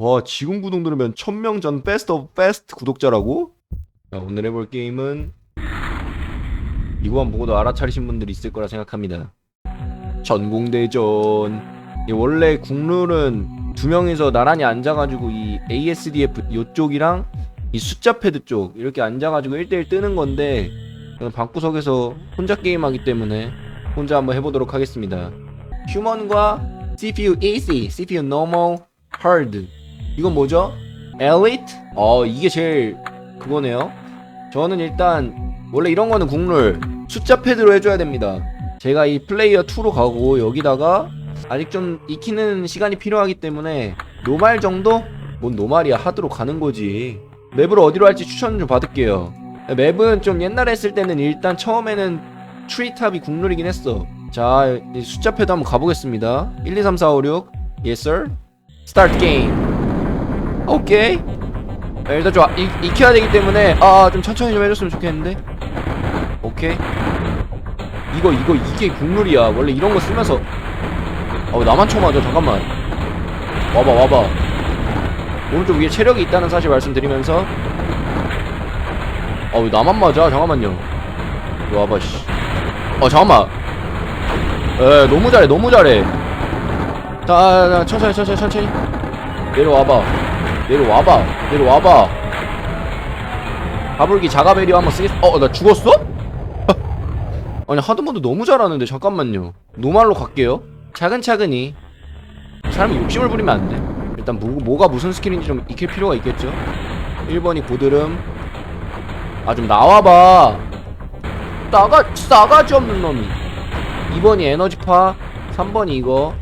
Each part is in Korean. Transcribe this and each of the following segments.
와 지금 구독 누르면 1000명 전 베스트 오브 베스트 구독자라고? 자 오늘 해볼 게임은 이거만 보고도 알아차리신 분들이 있을 거라 생각합니다. 전공대전. 이 원래 국룰은 두 명이서 나란히 앉아가지고 이 ASDF 요쪽이랑 이 숫자 패드 쪽 이렇게 앉아가지고 1대1 뜨는 건데 저는 방구석에서 혼자 게임하기 때문에 혼자 한번 해보도록 하겠습니다. 휴먼과 CPU easy, CPU normal, hard 이건 뭐죠? 엘리트? 어 이게 제일 그거네요. 저는 일단 원래 이런 거는 국룰 숫자 패드로 해줘야 됩니다. 제가 이 플레이어 2로 가고 여기다가 아직 좀 익히는 시간이 필요하기 때문에 노말 정도? 뭔 노말이야. 하드로 가는 거지. 맵을 어디로 할지 추천 좀 받을게요. 맵은 좀 옛날에 했을 때는 일단 처음에는 트리탑이 국룰이긴 했어. 자이 숫자 패드 한번 가보겠습니다. 1, 2, 3, 4, 5, 6 Yes sir. 스타트 게임 오케이. 야, 일단 좀 익, 익혀야 되기 때문에 아 좀 천천히 좀 해줬으면 좋겠는데. 오케이. 이거 이거 이게 국룰이야. 원래 이런 거 쓰면서. 어 나만 쳐맞아 잠깐만. 와봐 와봐. 오른쪽 위에 체력이 있다는 사실 말씀드리면서. 어왜 나만 맞아? 잠깐만요. 와봐 씨어 잠깐만. 에 너무 잘해 너무 잘해. 자, 자 천천히 천천히 천천히. 내려와봐 내려와봐. 내려와봐. 가불기 자가베리오 한번 쓰겠 어 나 죽었어? 아니 하드모드 너무 잘하는데 잠깐만요. 노말로 갈게요. 차근차근히. 사람이 욕심을 부리면 안돼. 일단 뭐, 뭐가 무슨 스킬인지 좀 익힐 필요가 있겠죠? 1번이 고드름. 아 좀 나와봐. 싸가 싸가지 없는 놈이. 2번이 에너지파. 3번이 이거.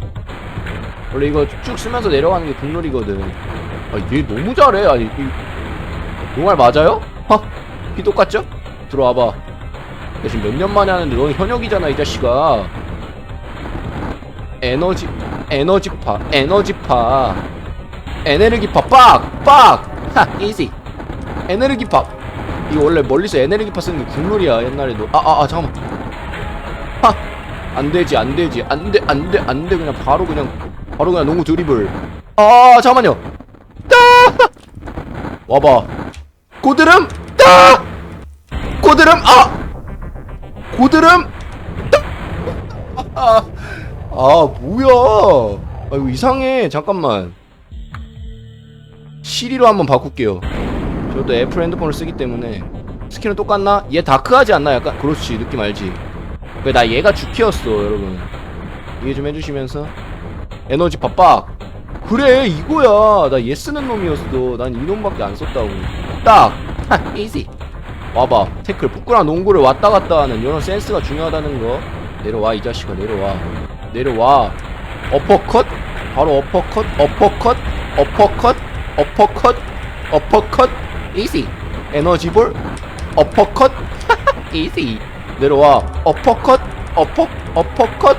원래 이거 쭉 쓰면서 내려가는 게 국룰이거든 아, 얘 너무 잘해. 아니, 이, 노말 맞아요? 하, 피 똑같죠? 들어와봐. 나 지금 몇 년 만에 하는데 넌 현역이잖아, 이 자식아. 에너지, 에너지파, 에너지파. 에네르기파, 빡! 빡! 하, 이지. 에네르기파. 이거 원래 멀리서 에네르기파 쓰는 게 국룰이야, 옛날에도. 아, 아, 아, 잠깐만. 하! 안 되지, 안 되지. 안 돼, 안 돼, 안 돼. 그냥 바로 그냥, 바로 그냥 농구 드리블. 아, 잠깐만요. 따! 와봐. 고드름! 따! 고드름! 아! 고드름! 따! 아, 아, 뭐야. 아, 이거 이상해. 잠깐만. 시리로 한번 바꿀게요. 저도 애플 핸드폰을 쓰기 때문에. 스킨은 똑같나? 얘 다크하지 않나? 약간. 그렇지. 느낌 알지? 왜 나 얘가 주키였어, 여러분. 이해 좀 해주시면서. 에너지 빡빡. 그래 이거야. 나 얘 쓰는 놈이었어 난 이놈밖에 안 썼다고. 딱! 하 이지 와봐. 태클 북구랑 농구를 왔다 갔다 하는 이런 센스가 중요하다는 거. 내려와 이 자식아 내려와. 내려와. 어퍼컷 바로 어퍼컷 어퍼컷 어퍼컷 어퍼컷 어퍼컷 이지 에너지볼 어퍼컷 이지 내려와. 어퍼컷 어퍼 어퍼컷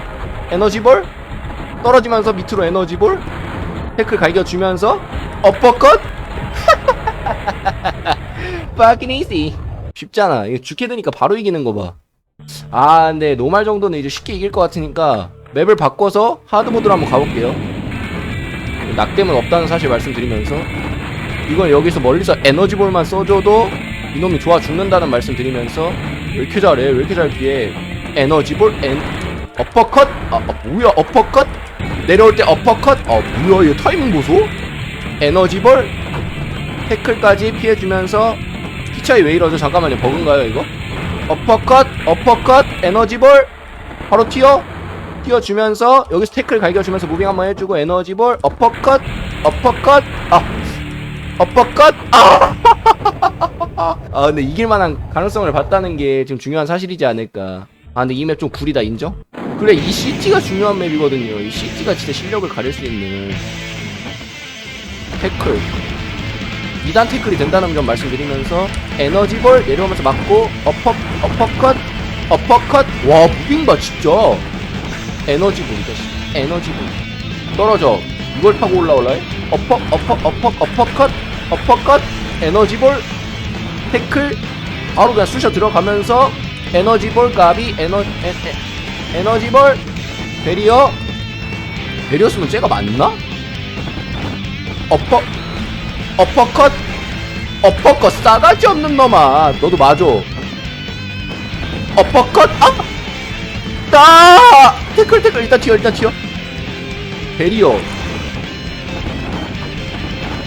에너지볼 떨어지면서 밑으로 에너지볼 태클 갈겨주면서 어퍼컷? Fucking easy. 쉽잖아. 이거 죽게 되니까 바로 이기는 거봐. 아 근데 노말 정도는 이제 쉽게 이길 것 같으니까 맵을 바꿔서 하드모드로 한번 가볼게요. 낙뎀은 없다는 사실 말씀드리면서. 이건 여기서 멀리서 에너지볼만 써줘도 이놈이 좋아 죽는다는 말씀 드리면서 왜 이렇게 잘해? 왜 이렇게 잘 피해? 에너지볼 엔 어퍼컷 아, 아 뭐야 어퍼컷 내려올 때 어퍼컷 아 뭐야 얘 타이밍 보소? 에너지볼 태클까지 피해주면서 피차이 왜 이러죠? 잠깐만요 버그인가요 이거? 어퍼컷 어퍼컷 에너지볼 바로 튀어? 튀어주면서 여기서 태클 갈겨주면서 무빙 한번 해주고 에너지볼 어퍼컷 어퍼컷 아 어퍼컷 아! 아 근데 이길만한 가능성을 봤다는 게 지금 중요한 사실이지 않을까. 아 근데 이 맵 좀 구리다 인정? 그래 이 CT가 중요한 맵이거든요. 이 CT가 진짜 실력을 가릴 수 있는 태클. 2단 태클이 된다는 점 말씀드리면서 에너지볼 내려오면서 맞고 어퍼 어퍼컷 어퍼컷. 와 무빙 봐 진짜. 에너지볼이다 씨. 에너지볼. 떨어져. 이걸 타고 올라올라 해 어퍼 어퍼 어퍼 어퍼컷 어퍼컷. 에너지볼 태클. 바로 그냥 쑤셔 들어가면서 에너지볼 값이 에너 에, 에, 에너지볼 베리어 베리어 쓰면 쟤가 맞나? 어퍼 어퍼컷 어퍼컷 싸가지 없는 놈아 너도 맞아 어퍼컷 아! 아! 태클 태클 일단 튀어 일단 튀어 베리어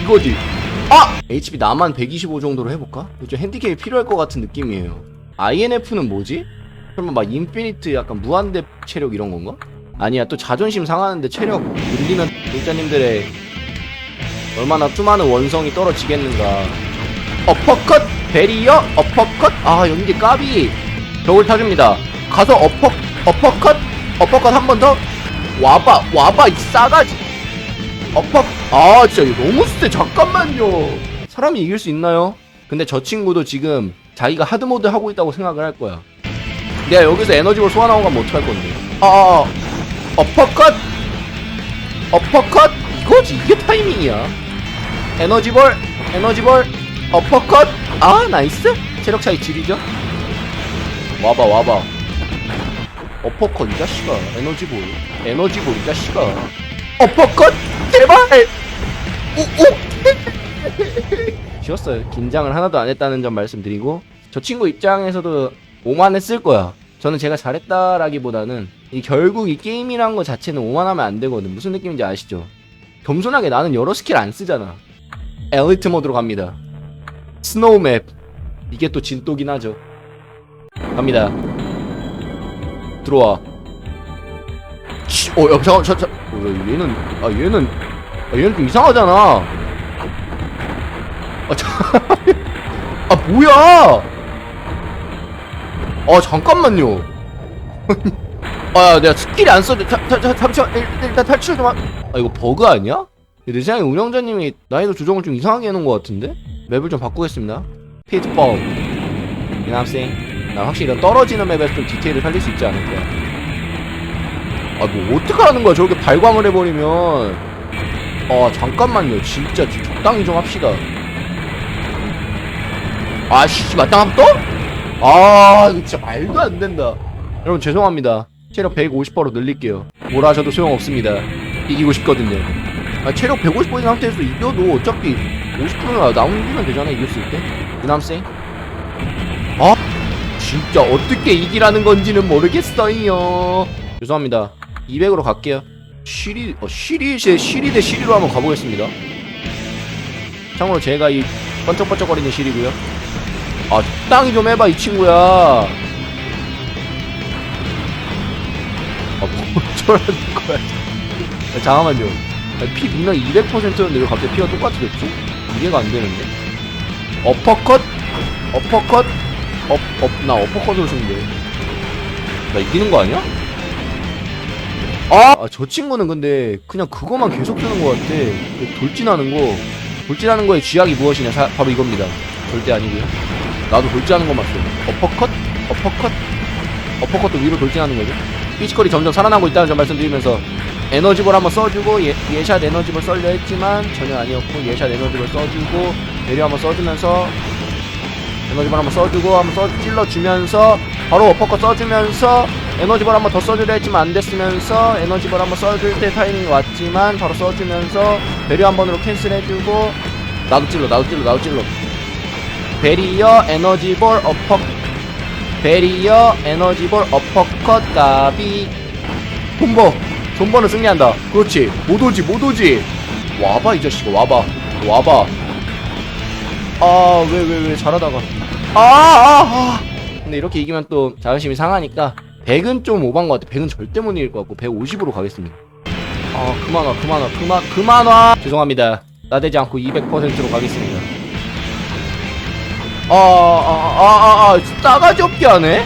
이거지 아! HP 나만 125 정도로 해볼까? 좀 핸디캡이 필요할 것 같은 느낌이에요 INF는 뭐지? 설마 막 인피니트 약간 무한대 체력 이런 건가? 아니야 또 자존심 상하는데 체력 늘리면 독자님들의 얼마나 수많은 원성이 떨어지겠는가. 어퍼컷 베리어 어퍼컷. 아 연기 까비. 벽을 타줍니다. 가서 어퍼 어퍼컷 어퍼컷 한 번 더. 와봐 와봐 이 싸가지. 어퍼 아 진짜 이거 너무 세 잠깐만요. 사람이 이길 수 있나요? 근데 저 친구도 지금 자기가 하드모드 하고 있다고 생각을 할 거야 내가 여기서 에너지볼 소환하고 가면 어떡할 건데? 아, 아, 아. 어퍼컷 어퍼컷 이거지 이게 타이밍이야. 에너지볼 에너지볼 어퍼컷 아 나이스. 체력 차이 질이죠? 와봐 와봐. 어퍼컷 이 자식아. 에너지볼 에너지볼 이 자식아. 어퍼컷 제발! 오오! 쉬웠어요. 긴장을 하나도 안 했다는 점 말씀드리고 저 친구 입장에서도 오만 했을 거야 저는 제가 잘했다라기보다는 이 결국 이 게임이란 거 자체는 오만하면 안 되거든. 무슨 느낌인지 아시죠? 겸손하게 나는 여러 스킬 안 쓰잖아. 엘리트 모드로 갑니다. 스노우 맵. 이게 또 진또긴 하죠. 갑니다. 들어와. 치, 어, 야, 잠깐, 자, 자, 어, 얘는, 아, 얘는, 아, 얘는 좀 이상하잖아. 아, 자, 아, 뭐야! 아, 잠깐만요. 아, 내가 스킬이 안 써져. 자, 자, 자, 잠시만, 일- 일단 탈출 좀 하. 아, 이거 버그 아니야? 내 생각에 운영자님이 난이도 조정을 좀 이상하게 해놓은 것 같은데? 맵을 좀 바꾸겠습니다. 피트볼. 이남생. 나 확실히 이런 떨어지는 맵에서 좀 디테일을 살릴 수 있지 않을까. 아, 뭐, 어떡하는 거야. 저렇게 발광을 해버리면. 아, 잠깐만요. 진짜 좀 적당히 좀 합시다. 아, 씨, 마땅함 또? 아, 진짜 말도 안 된다. 여러분, 죄송합니다. 체력 150%로 늘릴게요. 뭐라 하셔도 소용없습니다. 이기고 싶거든요. 아, 체력 150%인 상태에서 이겨도 어차피 50%나 나오면 되잖아, 이겼을 때. 유남생. 아, 진짜 어떻게 이기라는 건지는 모르겠어요. 죄송합니다. 200으로 갈게요. 시리, 어, 시리즈에 시리 대 시리로 한번 가보겠습니다. 참고로 제가 이 번쩍번쩍거리는 시리고요. 아, 적당히 좀 해봐, 이 친구야. 아, 뭐 어쩌라는 거야. 아, 잠깐만요. 아, 피 분명 200%였는데 왜 갑자기 피가 똑같아졌지? 이해가 안 되는데. 어퍼컷? 어퍼컷? 업, 업, 나 어퍼컷으로 쓰는데. 나 이기는 거 아니야? 아, 아, 저 친구는 근데 그냥 그거만 계속 쓰는 것 같아. 그 돌진하는 거. 돌진하는 거의 쥐약이 무엇이냐? 사- 바로 이겁니다. 절대 아니고요. 나도 돌진하는 것만 써. 어퍼컷? 어퍼컷? 어퍼컷도 위로 돌진하는 거죠. 피지컬이 점점 살아나고 있다는 점 말씀드리면서 에너지볼 한번 써주고 예, 예샷 에너지볼 썰려 했지만 전혀 아니었고 예샷 에너지볼 써주고 배려 한번 써주면서 에너지볼 한번 써주고 한번 써 찔러주면서 바로 어퍼컷 써주면서 에너지볼 한번 더 써주려 했지만 안 됐으면서 에너지볼 한번 써줄 때 타이밍이 왔지만 바로 써주면서 배려 한 번으로 캔슬해주고 나도 찔러 나도 찔러 나도 찔러 베리어 에너지볼 어퍼 베리어 에너지볼 어퍼컷 가비. 손보. 손보는 승리한다. 그렇지. 못 오지 못 오지. 와봐 이 자식아 와봐. 와봐. 아 왜 왜 왜 잘하다가. 아 아 아, 근데 이렇게 이기면 또 자존심이 상하니까 100은 좀 오반 것 같아. 100은 절대 못 이길 것 같고 150으로 가겠습니다. 아 그만 와 그만 와 그만 그만 와. 죄송합니다. 나대지 않고 200%로 가겠습니다 아, 아 아 아아아 싸가지 없게 하네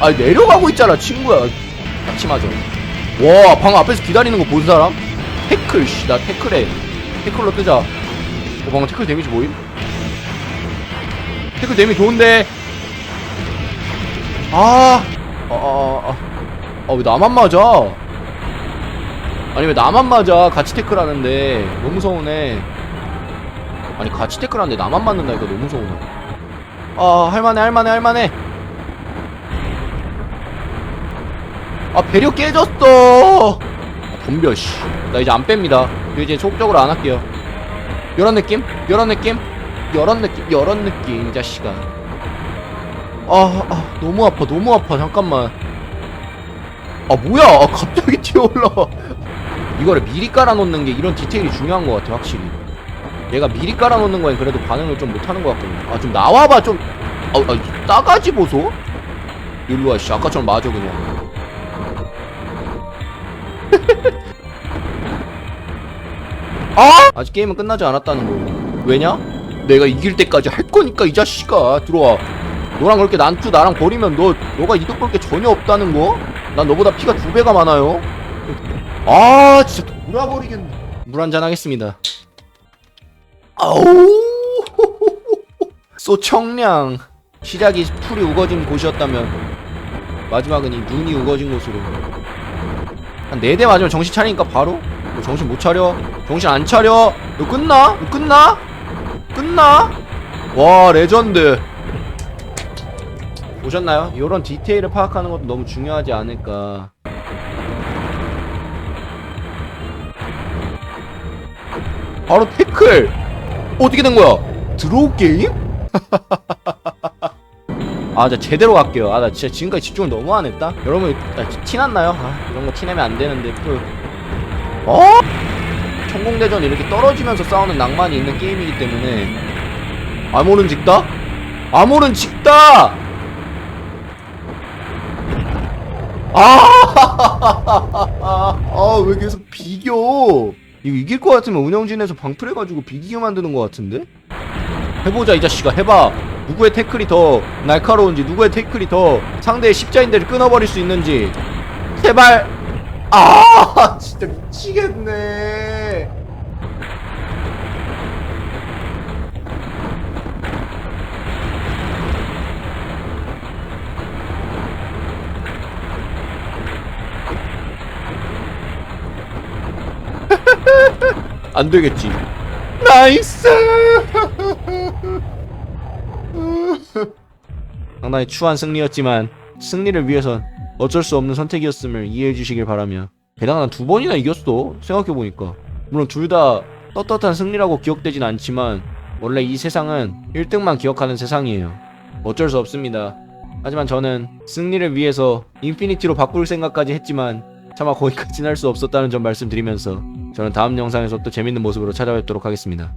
아 내려가고 있잖아 친구야 같이 맞아 와 방금 앞에서 기다리는 거 본 사람? 태클 씨 나 태클해 태클로 뜨자 어 방금 태클 데미지 뭐임? 태클 데미지 좋은데 아, 아, 아, 아, 아, 왜 나만 맞아? 아니, 왜 나만 맞아? 같이 태클 하는데. 너무 서운해. 아니, 같이 태클 하는데 나만 맞는다니까 너무 서운해. 아, 할만해, 할만해, 할만해. 아, 배려 깨졌어! 아, 덤벼, 씨. 나 이제 안 뺍니다. 저 이제 속적으로 안 할게요. 이런 느낌? 이런 느낌? 이런 느낌? 이런 느낌 이 자식아 아, 아 너무 아파 너무 아파 잠깐만 아 뭐야 아, 갑자기 튀어올라 이거를 미리 깔아놓는 게 이런 디테일이 중요한 것 같아 확실히 얘가 미리 깔아놓는 거엔 그래도 반응을 좀 못하는 것 같거든 아좀 나와봐 좀. 아, 아 따가지 보소? 일로와 씨 아까처럼 맞아 그냥. 아! 아직 게임은 끝나지 않았다는 거. 왜냐? 내가 이길 때까지 할 거니까 이 자식아. 들어와. 너랑 그렇게 난투 나랑 버리면 너 너가 이득 볼 게 전혀 없다는 거? 난 너보다 피가 두 배가 많아요. 아 진짜 돌아버리겠네. 물 한잔 하겠습니다 아우. 소청량. 시작이 풀이 우거진 곳이었다면 마지막은 이 눈이 우거진 곳으로. 한 네 대 맞으면 정신 차리니까 바로? 너 정신 못 차려? 정신 안 차려? 너 끝나? 너 끝나? 끝나? 와 레전드. 보셨나요? 이런 디테일을 파악하는 것도 너무 중요하지 않을까. 바로 태클 어떻게 된 거야? 드로우 게임? 아, 진짜 제대로 갈게요. 아, 나 진짜 지금까지 집중을 너무 안 했다. 여러분, 나티 났나요? 아, 이런 거 티내면 안 되는데 또. 어? 천공대전 이렇게 떨어지면서 싸우는 낭만이 있는 게임이기 때문에 아모른 직다? 아모른 직다! 아, 아, 왜 계속 비교? 이거 이길 것 같으면 운영진에서 방풀해가지고 비기게 만드는 것 같은데? 해보자 이 자식아. 해봐. 누구의 태클이 더 날카로운지 누구의 태클이 더 상대의 십자인대를 끊어버릴 수 있는지. 제발. 아 진짜 미치겠네 안 되겠지. 나이스! 상당히 추한 승리였지만 승리를 위해선 어쩔 수 없는 선택이었음을 이해해 주시길 바라며 게다가 난 두 번이나 이겼어 생각해보니까. 물론 둘 다 떳떳한 승리라고 기억되진 않지만 원래 이 세상은 1등만 기억하는 세상이에요. 어쩔 수 없습니다. 하지만 저는 승리를 위해서 인피니티로 바꿀 생각까지 했지만 차마 거기까지는 할 수 없었다는 점 말씀드리면서 저는 다음 영상에서 또 재밌는 모습으로 찾아뵙도록 하겠습니다